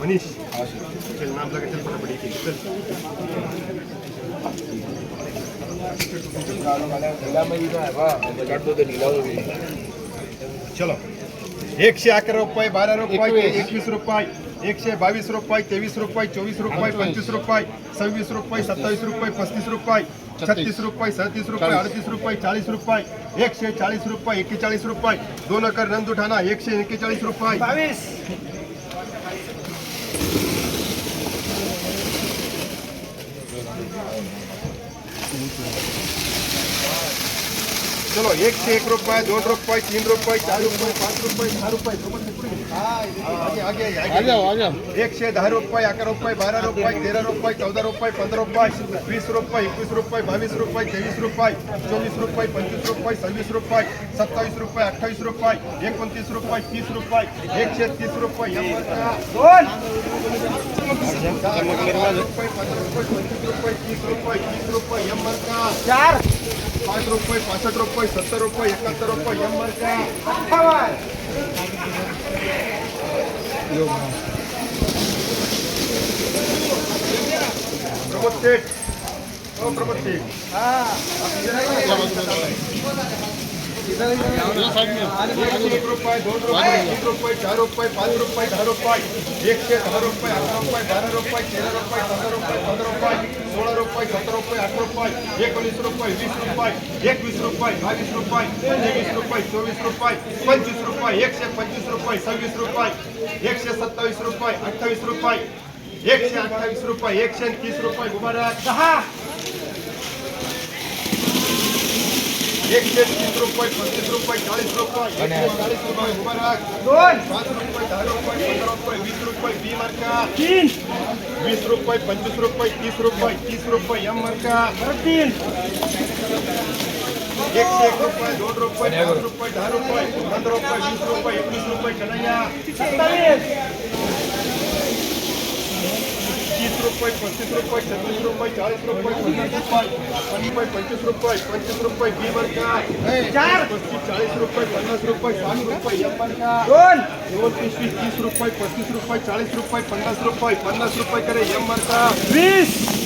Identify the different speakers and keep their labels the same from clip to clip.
Speaker 1: मनीष चल नाम लगा चल फटाफट एक एक चल। चलो एकशे अकरा रुपये बारा रुपये एकवीस रुपये एकशे बावीस रुपये तेवीस रुपये चोवीस रुपये पंचवीस रुपये सव्वीस रुपये सत्तावीस रुपये पस्तीस रुपये छत्तीस रुपये सैंतीस रुपये अडतीस रुपये चालीस रुपये एक से चालीस रुपये एक्केचाळीस रुपये दोन उठाना एक एकशे इक्केचालीस रुपये।
Speaker 2: बावीस
Speaker 1: चलो एकशे एक रुपये दोन रुपये तीन रुपये चार रुपये पाच रुपये दहा रुपये आगे, आगे. एकशे दहा रुपये अकरा रुपये बारा रुपये तेरा रुपये चौदा रुपये पंधरा रुपये वीस रुपये एकवीस रुपये बावीस रुपये तेवीस रुपये चोवीस रुपये पंचवीस रुपये सव्वीस रुपये सत्तावीस रुपये अठ्ठावीस रुपये एकोणतीस रुपये तीस रुपये एकशे तीस रुपये दहा रुपये रुपये रुपये तीस रुपये तीस रुपये
Speaker 2: चार।
Speaker 1: पाच रुपये पासष्ट रुपये सत्तर रुपये एकाहत्तर रुपये एंबरका.
Speaker 2: अठ्ठावन्न
Speaker 1: प्रमोद शेठ हो प्रमोद शेठ एक रुपये दोन रुपये तीन रुपये चार रुपये पाच रुपये दहा रुपये एकशे दहा रुपये अकरा रुपये बारा रुपये तेरा रुपये चौदा रुपये पंधरा रुपये सोळा रुपये सतरा रुपये अठरा रुपये एकोणीस रुपये वीस रुपये एकवीस रुपये बावीस रुपये तेवीस रुपये चोवीस रुपये पंचवीस रुपये एकशे पंचवीस रुपये सव्वीस रुपये एकशे सत्तावीस रुपये अठ्ठावीस रुपये एकशे अठ्ठावीस रुपये एकशे तीस रुपये उभारा
Speaker 2: दहा
Speaker 1: एकशे तीस रुपये पस्तीस रुपये चाळीस रुपये चाळीस रुपये पाच रुपये दहा रुपये पंधरा रुपये वीस रुपये बी मार्का।
Speaker 2: तीन।
Speaker 1: वीस रुपये पंचवीस रुपये तीस रुपये तीस रुपये एम मार्का।
Speaker 2: तीन।
Speaker 1: एकशे एक रुपये दोन रुपये पाच रुपये दहा रुपये पंधरा रुपये वीस रुपये एकवीस रुपये कन्हैया
Speaker 2: सत्तावीस
Speaker 1: तीस रुपये पच्चीस रुपये छत्तीस रुपये पन्ना रुपये पन्नास रुपये पच्चीस रुपये पंचवीस रुपये पंचवीस रुपये चाळीस रुपये रुपये साठ रुपये एम रुपये रुपये रुपये पन्नास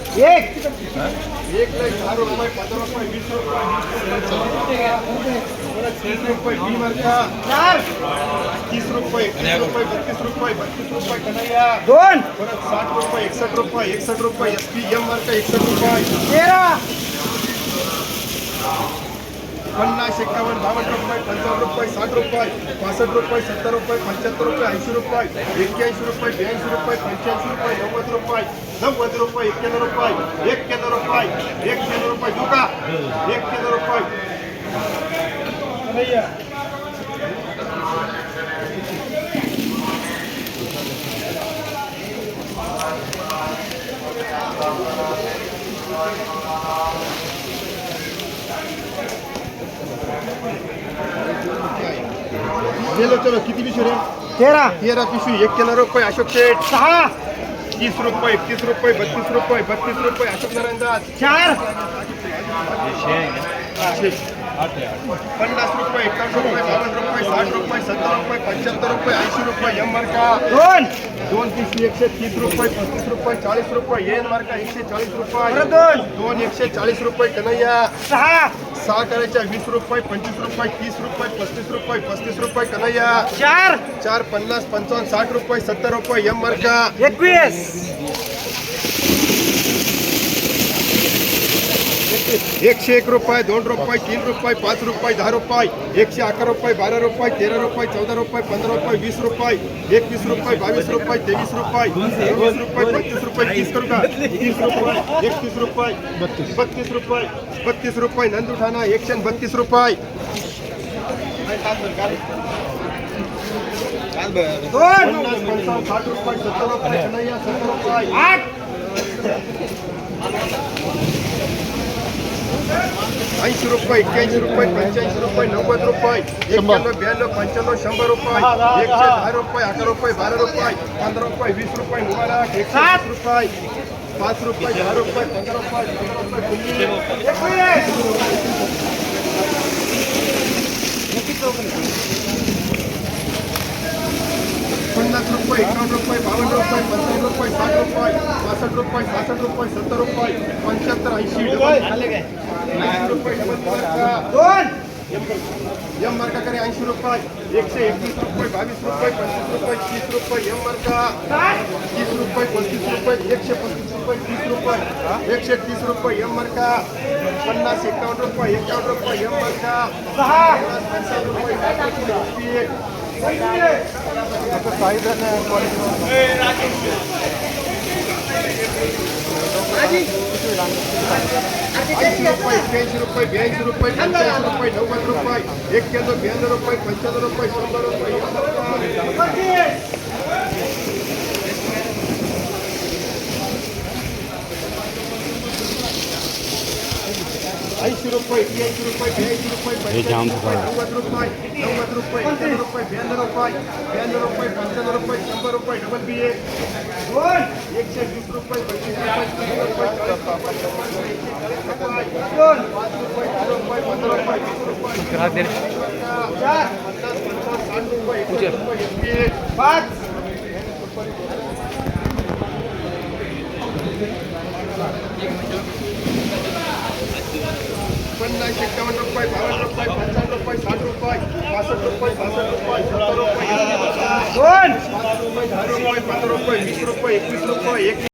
Speaker 1: एक।
Speaker 2: एक
Speaker 1: लाख दहा रुपये पंधरा रुपये वीस रुपये परत तीस रुपये तीस रुपये बत्तीस रुपये बत्तीस रुपये कन्हैया
Speaker 2: दोन।
Speaker 1: परत साठ रुपये एकसठ रुपये एकसठ रुपये एस पी एम मार्का एकसष्ट रुपये
Speaker 2: तेरा।
Speaker 1: पन्नास एकावन्न बावन्न रुपये पंचावन्न रुपये साठ रुपये पासष्ट रुपये सत्तर रुपये पंच्याहत्तर रुपये ऐंशी रुपये एक्क्याऐंशी रुपये ब्याऐंशी रुपये पंच्याऐंशी रुपये नव्वद रुपये नव्वद रुपये एक्क्याण्णव रुपये एक्क्याण्णव रुपये एक्क्याण्णव रुपये दुका एक्क्याण्णव रुपये चलो चलो किती पिशवी रे?
Speaker 2: तेरा.
Speaker 1: तेरा पिशवी एक्क्याण्णव रुपये अशोक शेठ.
Speaker 2: सहा.
Speaker 1: तीस रुपये एकतीस रुपये बत्तीस रुपये बत्तीस रुपये अशोक नारायण दास.
Speaker 2: चार.
Speaker 1: पन्नास रुपये एकावन्न रुपये बावन्न रुपये साठ रुपये सत्तर रुपये पंच्याहत्तर रुपये ऐंशी रुपये एम मार्का.
Speaker 2: दोन.
Speaker 1: दोन पिशवी एकशे तीस रुपये पस्तीस रुपये चाळीस रुपये एन मार्का एकशे चाळीस रुपये.
Speaker 2: दोन.
Speaker 1: दोन एकशे चाळीस रुपये कन्हैया.
Speaker 2: सहा.
Speaker 1: सहा करायच्या वीस रुपये पंचवीस रुपये तीस रुपये पस्तीस रुपये पस्तीस रुपये कन्हैया.
Speaker 2: चार.
Speaker 1: चार पन्नास पंचावन्न साठ रुपये सत्तर रुपये एम मार्का
Speaker 2: एकवीस.
Speaker 1: एकशे एक रुपये, दोन रुपये, तीन रुपये, पाच रुपये, दहा रुपये, एकशे अकरा रुपये, बारा रुपये, तेरा रुपये, चौदा रुपये, पंधरा रुपये, वीस रुपये एकवीस रुपये, बावीस रुपये, तेवीस रुपये, चोवीस रुपये पंचवीस रुपये, तीस का? तीस रुपये, एकतीस रुपये, बत्तीस बत्तीस रुपये बत्तीस रुपये नंदुठाणा एकशे बत्तीस रुपये. साठ रुपये, सत्तर रुपये सत्तर रुपये
Speaker 2: आठ
Speaker 1: ऐंशी रुपये एक्क्याऐंशी रुपये पंच्याऐंशी रुपये नव्वद रुपये एक्क्याण्णव ब्याण्णव पंच्याण्णव शंभर रुपये एकशे दहा रुपये अकरा रुपये बारा रुपये पंधरा रुपये वीस रुपये मुबारक एकशे वीस रुपये पाच रुपये दहा रुपये पंधरा रुपये पंधरा रुपये पन्नास रुपये एकावन्न रुपये बावन्न रुपये पंचावन्न रुपये साठ रुपये पासष्ट रुपये सहासष्ट रुपये सत्तर रुपये रुपये डबल मार्का
Speaker 2: दोन
Speaker 1: एम मार्का करे ऐंशी रुपये एकशे एकवीस रुपये बावीस रुपये पंचवीस रुपये तीस रुपये एम मार्का. तीस रुपये पस्तीस रुपये एकशे पस्तीस रुपये तीस रुपये. एकशे तीस रुपये एम मार्का. पन्नास एकावन्न रुपये एकावन्न रुपये एम मार्का
Speaker 2: सहा
Speaker 1: पन्नास पंचावन्न रुपये
Speaker 2: पंचवीस
Speaker 1: आता साहेब ऐंशी रुपये एक्क्याऐंशी रुपये ब्याऐंशी रुपये पंच्याऐंशी रुपये नव्वद रुपये एक्क्याण्णव ब्याण्णव रुपये पंच्याण्णव रुपये शंभर रुपये
Speaker 2: पंचवीस
Speaker 1: ऐंशी रुपये एक्क्याऐंशी रुपये ब्याऐंशी रुपये पंच्याऐंशी रुपये नव्वद रुपये नव्वद रुपये एक्क्याण्णव रुपये ब्याण्णव रुपये ब्याण्णव रुपये पंच्याण्णव रुपये शंभर रुपये डबल बी ए
Speaker 2: दोन
Speaker 1: एकशे वीस रुपये पंचवीस रुपये तीस रुपये चाळीस रुपये